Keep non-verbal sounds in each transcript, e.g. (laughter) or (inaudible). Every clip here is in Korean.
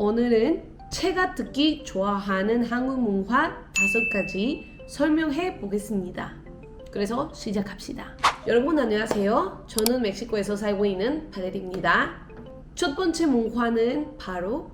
오늘은 제가 듣기 좋아하는 한국 문화 다섯 가지 설명해 보겠습니다. 그래서 시작합시다. 여러분 안녕하세요. 저는 멕시코에서 살고 있는 바렐입니다. 첫 번째 문화는 바로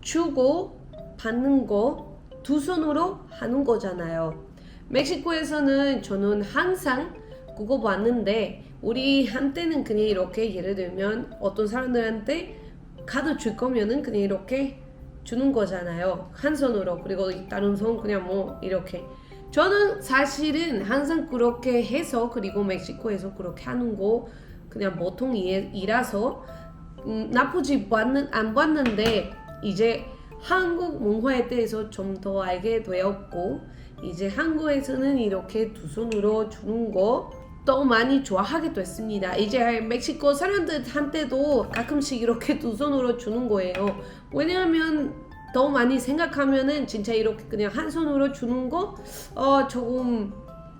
주고 받는 거 두 손으로 하는 거잖아요. 멕시코에서는 저는 항상 그거 봤는데 우리 한때는 그냥 이렇게 예를 들면 어떤 사람들한테 카드 줄 거면은 그냥 이렇게 주는 거잖아요. 한 손으로 그리고 다른 손 그냥 뭐 이렇게. 저는 사실은 항상 그렇게 해서 그리고 멕시코에서 그렇게 하는 거 그냥 보통 이- 이라서 음, 나쁘지 않는, 안 봤는데 이제 한국 문화에 대해서 좀 더 알게 되었고 이제 한국에서는 이렇게 두 손으로 주는 거 더 많이 좋아하게 됐습니다. 이제 멕시코 사람들한테도 가끔씩 이렇게 두 손으로 주는 거예요. 왜냐하면 더 많이 생각하면은 진짜 이렇게 그냥 한 손으로 주는 거 어, 조금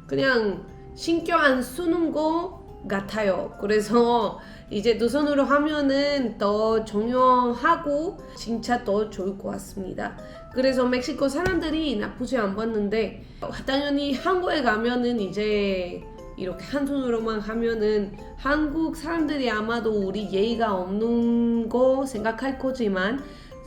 그냥 신경 안 쓰는 거 같아요. 그래서 이제 두 손으로 하면은 더 중요하고 진짜 더 좋을 것 같습니다. 그래서 멕시코 사람들이 나쁘지 안 봤는데 당연히 한국에 가면은 이제 이렇게 한 손으로만 하면은 한국 사람들이 아마도 우리 예의가 없는 거 생각할 거지만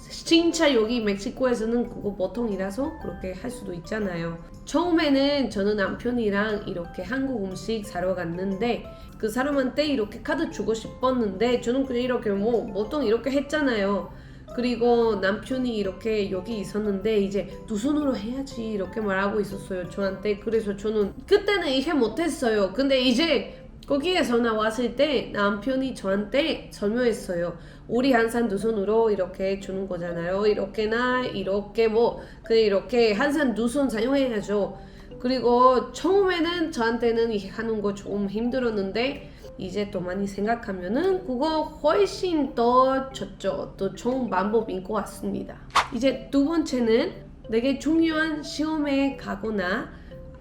진짜 여기 멕시코에서는 그거 보통이라서 그렇게 할 수도 있잖아요. 처음에는 저는 남편이랑 이렇게 한국 음식 사러 갔는데 그 사람한테 이렇게 카드 주고 싶었는데 저는 그냥 이렇게 뭐 보통 이렇게 했잖아요. 그리고 남편이 이렇게 여기 있었는데 이제 두 손으로 해야지 이렇게 말하고 있었어요 저한테. 그래서 저는 그때는 이해 못했어요. 근데 이제 거기에서 나왔을 때 남편이 저한테 설명했어요 우리 항상 두 손으로 이렇게 주는 거잖아요. 이렇게나 이렇게 뭐 그냥 이렇게 항상 두 손 사용해야죠. 그리고 처음에는 저한테는 이해하는 거 좀 힘들었는데 이제 또 많이 생각하면은 그거 훨씬 더 좋죠. 또 좋은 방법인 것 같습니다. 이제 두 번째는 되게 중요한 시험에 가거나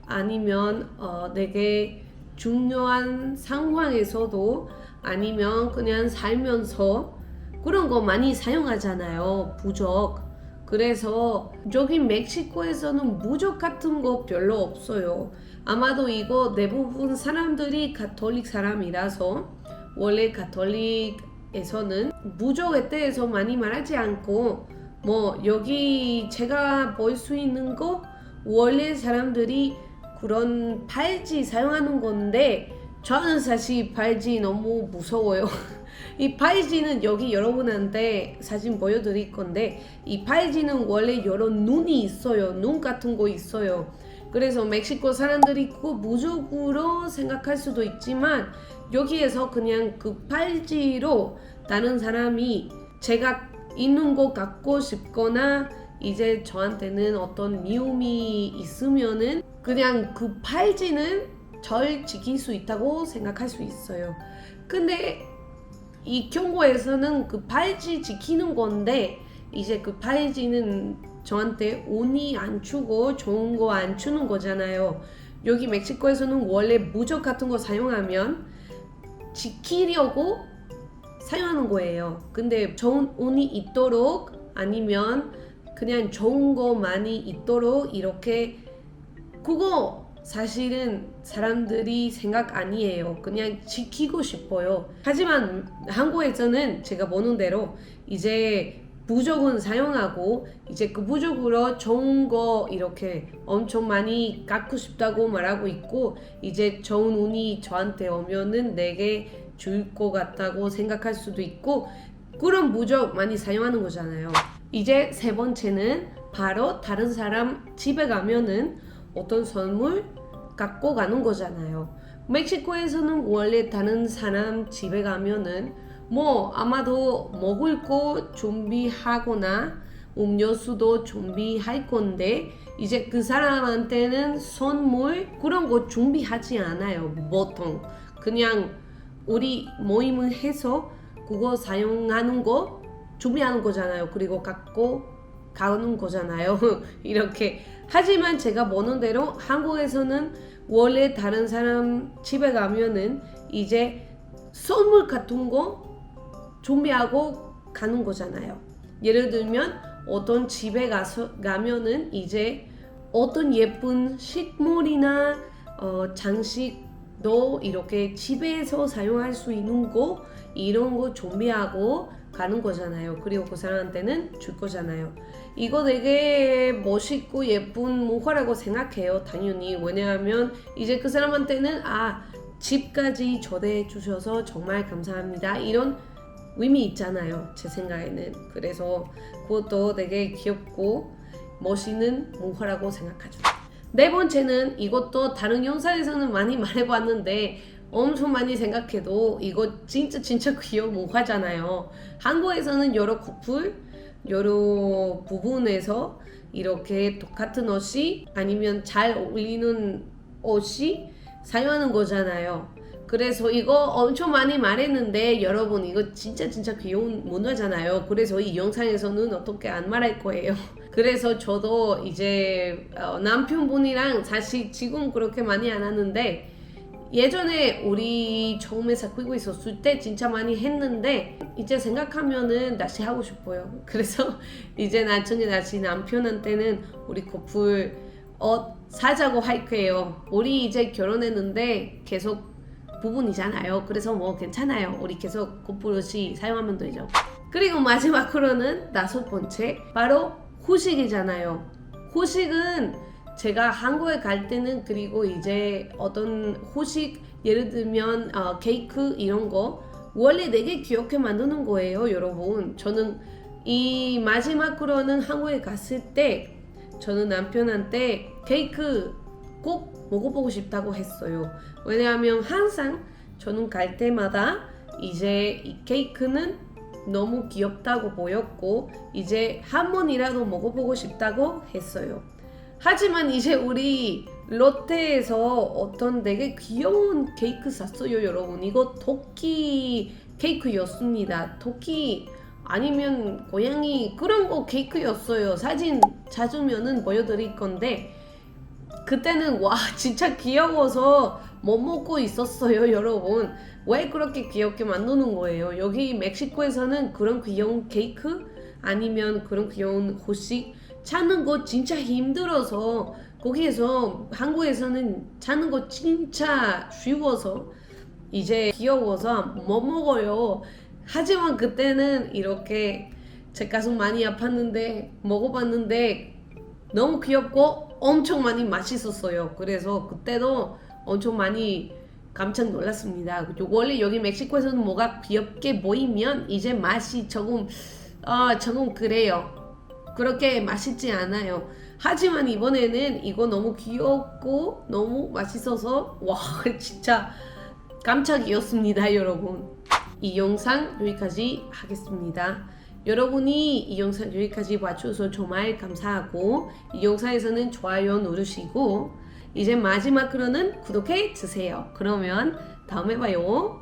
아니면 어, 되게 중요한 상황에서도 아니면 그냥 살면서 그런 거 많이 사용하잖아요. 부적. 그래서 저기 멕시코에서는 무적 같은 거 별로 없어요. 아마도 이거 대부분 사람들이 가톨릭 사람이라서 원래 가톨릭에서는 무적에 대해서 많이 말하지 않고 뭐 여기 제가 볼 수 있는 거 원래 사람들이 그런 팔찌 사용하는 건데 저는 사실 팔찌 너무 무서워요. (laughs) 이 팔찌는 여기 여러분한테 사진 보여드릴 건데 이 팔찌는 원래 여러 눈이 있어요. 눈 같은 거 있어요. 그래서 멕시코 사람들이 그거 무적으로 생각할 수도 있지만 여기에서 그냥 그 팔찌로 다른 사람이 제가 있는 거 갖고 싶거나 이제 저한테는 어떤 미움이 있으면은 그냥 그 팔찌는 절 지킬 수 있다고 생각할 수 있어요. 근데 이 경우에서는 그 팔찌 지키는 건데 이제 그 팔찌는 저한테 운이 안 주고 좋은 거 안 주는 거잖아요. 여기 멕시코에서는 원래 무적 같은 거 사용하면 지키려고 사용하는 거예요. 근데 좋은 운이 있도록 아니면 그냥 좋은 거 많이 있도록 이렇게 그거 사실은 사람들이 생각 아니에요. 그냥 지키고 싶어요. 하지만 한국에서는 제가 보는 대로 이제 부적은 사용하고 이제 그 부적으로 좋은 거 이렇게 엄청 많이 갖고 싶다고 말하고 있고 이제 좋은 운이 저한테 오면은 내게 줄 것 같다고 생각할 수도 있고 그런 부적 많이 사용하는 거잖아요. 이제 세 번째는 바로 다른 사람 집에 가면은 어떤 선물 갖고 가는 거잖아요. 멕시코에서는 원래 다른 사람 집에 가면은 뭐 아마도 먹을 거 준비하거나 음료수도 준비할 건데 이제 그 사람한테는 선물 그런 거 준비하지 않아요. 보통 그냥 우리 모임을 해서 그거 사용하는 거 준비하는 거잖아요. 그리고 갖고 가는 거잖아요. (laughs) 이렇게 하지만 제가 보는 대로 한국에서는 원래 다른 사람 집에 가면은 이제 선물 같은 거 준비하고 가는 거잖아요. 예를 들면 어떤 집에 가서 가면은 이제 어떤 예쁜 식물이나 어, 장식도 이렇게 집에서 사용할 수 있는 거 이런 거 준비하고 가는 거잖아요. 그리고 그 사람한테는 줄 거잖아요. 이거 되게 멋있고 예쁜 문화라고 생각해요. 당연히 왜냐하면 이제 그 사람한테는 아 집까지 초대해 주셔서 정말 감사합니다. 이런 의미 있잖아요. 제 생각에는 그래서 그것도 되게 귀엽고 멋있는 문화라고 생각하죠. 네 번째는 이것도 다른 영상에서는 많이 (laughs) 말해봤는데 엄청 많이 생각해도 이거 진짜 진짜 귀여운 문화잖아요. 한국에서는 여러 커플, 여러 부분에서 이렇게 똑같은 옷이 아니면 잘 어울리는 옷이 사용하는 거잖아요. 그래서 이거 엄청 많이 말했는데 여러분 이거 진짜 진짜 귀여운 문화잖아요. 그래서 이 영상에서는 어떻게 안 말할 거예요. (laughs) 그래서 저도 이제 어, 남편분이랑 사실 지금 그렇게 많이 안 하는데 예전에 우리 처음에 사귀고 있었을 때 진짜 많이 했는데 이제 생각하면은 다시 하고 싶어요. (laughs) 그래서 이제 나중에 다시 남편한테는 우리 커플 옷 사자고 할 거예요. 우리 이제 결혼했는데 계속 부분이잖아요. 그래서 뭐 괜찮아요. 우리 계속 커플 옷이 사용하면 되죠. 그리고 마지막으로는 다섯 번째 바로 후식이잖아요. 후식은 제가 한국에 갈 때는 그리고 이제 어떤 후식 예를 들면 어, 케이크 이런 거 원래 되게 귀엽게 만드는 거예요, 여러분. 저는 이 마지막으로는 한국에 갔을 때 저는 남편한테 케이크 꼭 먹어보고 싶다고 했어요. 왜냐하면 항상 저는 갈 때마다 이제 이 케이크는 너무 귀엽다고 보였고 이제 한 번이라도 먹어보고 싶다고 했어요. 하지만 이제 우리 롯데에서 어떤 되게 귀여운 케이크 샀어요, 여러분. 이거 토끼 케이크였습니다. 토끼 아니면 고양이 그런 거 케이크였어요. 사진 찾으면은 보여드릴 건데 그때는 와 (laughs) 진짜 귀여워서 못 먹고 있었어요, 여러분. 왜 그렇게 귀엽게 만드는 거예요? 여기 멕시코에서는 그런 귀여운 케이크 아니면 그런 귀여운 후식 찾는 거 진짜 힘들어서 거기에서 한국에서는 찾는 거 진짜 쉬워서 이제 귀여워서 못 먹어요. 하지만 그때는 이렇게 제 가슴 많이 아팠는데 먹어봤는데 너무 귀엽고 엄청 많이 맛있었어요. 그래서 그때도 엄청 많이 깜짝 놀랐습니다. 원래 여기 멕시코에서는 뭐가 귀엽게 보이면 이제 맛이 조금 아 조금 그래요. 그렇게 맛있지 않아요. 하지만 이번에는 이거 너무 귀엽고 너무 맛있어서 와 (laughs) 진짜 깜짝이었습니다, 여러분. 이 영상 여기까지 하겠습니다. 여러분이 이 영상 여기까지 봐주셔서 정말 감사하고 이 영상에서는 좋아요 누르시고 이제 마지막으로는 구독해 주세요. 그러면 다음에 봐요.